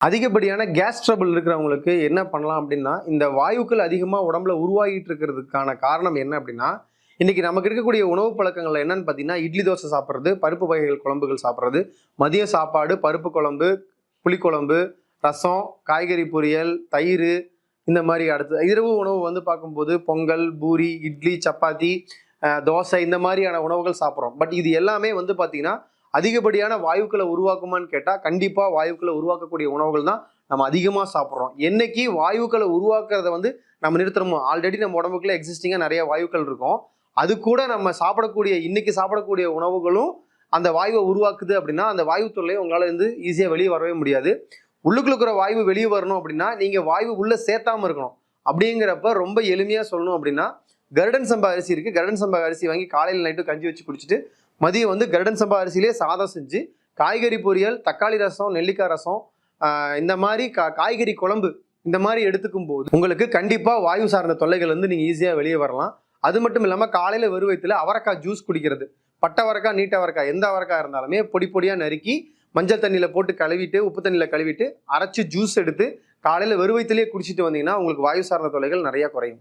அதிகப்படியான gas trouble இருக்கிறவங்களுக்கு என்ன பண்ணலாம் அப்படின்னா இந்த வாயுக்கள் அதிகமாக உடம்புல உருவாகிட்டு இருக்கிறதுக்கான காரணம் என்ன அப்படின்னா இன்றைக்கி நமக்கு இருக்கக்கூடிய உணவு பழக்கங்கள் என்னன்னு பார்த்தீங்கன்னா இட்லி தோசை சாப்பிட்றது பருப்பு வகைகள் குழம்புகள் சாப்பிட்றது மதிய சாப்பாடு பருப்பு குழம்பு புளிக்குழம்பு ரசம் காய்கறி பொரியல் தயிர் இந்த மாதிரி அடுத்து இரவு உணவு வந்து பார்க்கும்போது பொங்கல் பூரி இட்லி சப்பாத்தி தோசை இந்த மாதிரியான உணவுகள் சாப்பிட்றோம். பட் இது எல்லாமே வந்து பார்த்திங்கன்னா அதிகப்படியான வாயுக்களை உருவாக்குமான்னு கேட்டால் கண்டிப்பாக வாயுக்களை உருவாக்கக்கூடிய உணவுகள் தான் நம்ம அதிகமாக சாப்பிட்றோம். என்னைக்கு வாயுக்களை உருவாக்குறத வந்து நம்ம நிறுத்தணுமோ? ஆல்ரெடி நம்ம உடம்புக்குள்ளே எக்ஸிஸ்டிங்காக நிறைய வாயுக்கள் இருக்கும். அது கூட நம்ம சாப்பிடக்கூடிய இன்னைக்கு சாப்பிடக்கூடிய உணவுகளும் அந்த வாயுவை உருவாக்குது அப்படின்னா அந்த வாயு தொல்லையை உங்களால் வந்து ஈஸியாக வெளியே வரவே முடியாது. உள்ளுக்குள்ள இருக்கிற வாயு வெளியே வரணும் அப்படின்னா நீங்கள் வாயு உள்ளே சேர்த்தாம இருக்கணும். அப்படிங்கிறப்ப ரொம்ப எளிமையாக சொல்லணும் அப்படின்னா கருடன் சம்பா அரிசி இருக்குது கருடன் சம்பா அரிசி வாங்கி காலையில் நைட்டு கஞ்சி வச்சு குடிச்சிட்டு மதியம் வந்து கருடன் சம்பா அரிசியிலே சாதம் செஞ்சு காய்கறி பொரியல் தக்காளி ரசம் நெல்லிக்காய் ரசம் இந்த மாதிரி கா காய்கறி குழம்பு இந்த மாதிரி எடுத்துக்கும் போது உங்களுக்கு கண்டிப்பாக வாயு சார்ந்த தொல்லைகள் வந்து நீங்கள் ஈஸியாக வெளியே வரலாம். அது மட்டும் இல்லாமல் காலையில் வெறுவயத்தில் அவரைக்காய் ஜூஸ் குடிக்கிறது. பட்டை அவரைக்காய் நீட்ட அவரைக்காய் எந்த அவரைக்காய் இருந்தாலுமே பொடி பொடியாக நறுக்கி மஞ்சள் தண்ணியில் போட்டு கழுவிட்டு உப்பு தண்ணியில் கழுவிட்டு அரைச்சி ஜூஸ் எடுத்து காலையில் வெறுவயத்திலேயே குடிச்சிட்டு வந்தீங்கன்னா உங்களுக்கு வாயு சார்ந்த தொல்லைகள் நிறையா குறையும்.